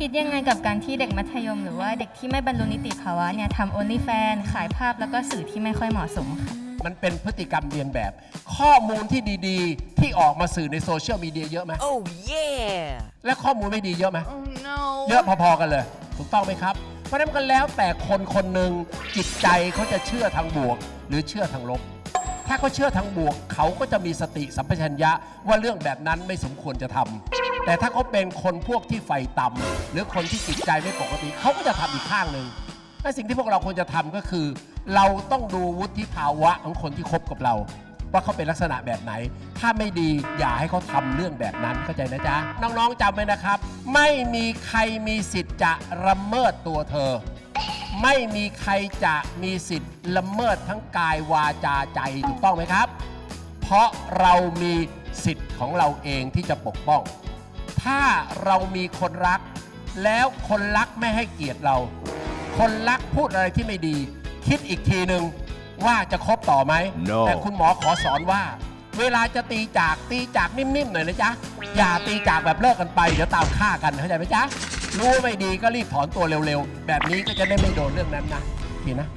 คิดยังไงกับการที่เด็กมัธยม หรือว่าเด็กที่ไม่บรรลุนิติภาวะเนี่ยทำ OnlyFans ขายภาพแล้วก็สื่อที่ไม่ค่อยเหมาะสมค่ะ มันเป็นพฤติกรรมเรียนแบบ ข้อมูลที่ดีๆ ที่ออกมาสื่อในโซเชียลมีเดียเยอะไหม Oh yeah และข้อมูลไม่ดีเยอะไหม Oh no เยอะพอๆกันเลย ถูกต้องไหมครับ เพราะฉะนั้นก็แล้วแต่คนคนหนึ่งจิตใจเขาจะเชื่อทางบวก หรือเชื่อทางลบ ถ้าเขาเชื่อทางบวก เขาก็จะมีสติสัมปชัญญะว่าเรื่องแบบนั้นไม่สมควรจะทำแต่ถ้าเขาเป็นคนพวกที่ไฟต่ำหรือคนที่จิตใจไม่ปกติ เขาก็จะทำอีกข้างหนึ่งและสิ่งที่พวกเราควรจะทำก็คือ เราต้องดูวุฒิภาวะของคนที่คบกับเรา ว่าเขาเป็นลักษณะแบบไหน ถ้าไม่ดีอย่าให้เขาทำเรื่องแบบนั้นเข้าใจนะจ๊ะ น้องๆจำไว้นะครับ ไม่มีใครมีสิทธิ์จะละเมิดตัวเธอ ไม่มีใครจะมีสิทธิ์ละเมิดทั้งกายวาจาใจถูกต้องไหมครับ เพราะเรามีสิทธิ์ของเราเองที่จะปกป้อง ถ้าเรามีคนรัก แล้วคนรักไม่ให้เกียรติเรา คนรักพูดอะไรที่ไม่ดี คิดอีกทีหนึ่งว่าจะคบต่อไหม No แต่คุณหมอขอสอนว่า เวลาจะตีจากตีจากนิ่มๆหน่อยนะจ๊ะ อย่าตีจากแบบเลิกกันไป เดี๋ยวตามฆ่ากันเข้าใจไหมจ๊ะ รู้ไม่ดีก็รีบถอนตัวเร็วๆ แบบนี้ก็จะได้ไม่โดนเรื่องนั้นนะทีนะ